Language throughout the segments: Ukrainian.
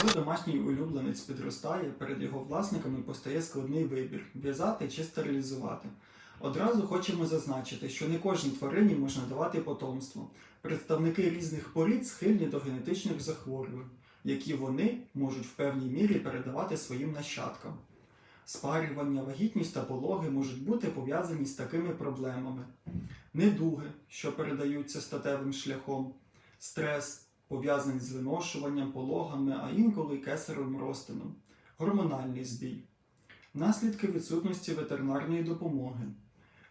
Коли домашній улюбленець підростає, перед його власниками постає складний вибір в'язати чи стерилізувати. Одразу хочемо зазначити, що не кожній тварині можна давати потомство. Представники різних порід схильні до генетичних захворювань, які вони можуть в певній мірі передавати своїм нащадкам. Спарювання, вагітність та пологи можуть бути пов'язані з такими проблемами: недуги, що передаються статевим шляхом, стрес, пов'язаний з виношуванням, пологами, а інколи й кесаревим розтином, гормональний збій, наслідки відсутності ветеринарної допомоги.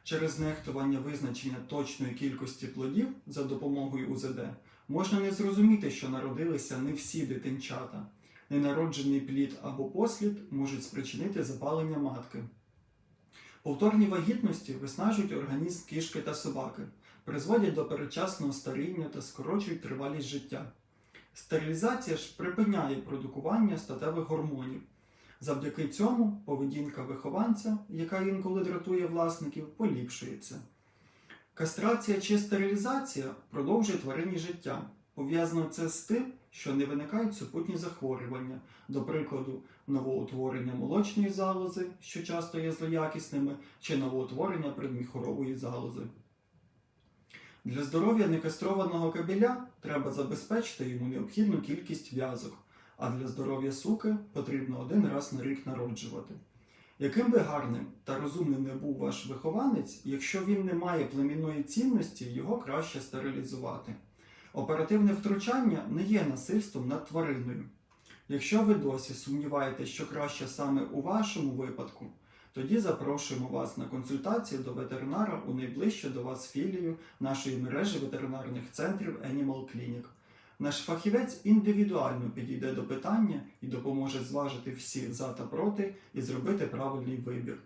Через нехтування визначення точної кількості плодів за допомогою УЗД можна не зрозуміти, що народилися не всі дитинчата. Ненароджений плід або послід можуть спричинити запалення матки. Повторні вагітності виснажують організм кішки та собаки, призводять до передчасного старіння та скорочують тривалість життя. Стерилізація ж припиняє продукування статевих гормонів. Завдяки цьому поведінка вихованця, яка інколи дратує власників, поліпшується. Кастрація чи стерилізація продовжує тварині життя. Пов'язано це з тим, що не виникають супутні захворювання, до прикладу, новоутворення молочної залози, що часто є злоякісними, чи новоутворення предміхорової залози. Для здоров'я некастрованого кабеля треба забезпечити йому необхідну кількість в'язок, а для здоров'я суки потрібно один раз на рік народжувати. Яким би гарним та розумним не був ваш вихованець, якщо він не має племінної цінності, його краще стерилізувати. Оперативне втручання не є насильством над твариною. Якщо ви досі сумніваєтесь, що краще саме у вашому випадку, тоді запрошуємо вас на консультацію до ветеринара у найближчу до вас філію нашої мережі ветеринарних центрів Animal Clinic. Наш фахівець індивідуально підійде до питання і допоможе зважити всі за та проти і зробити правильний вибір.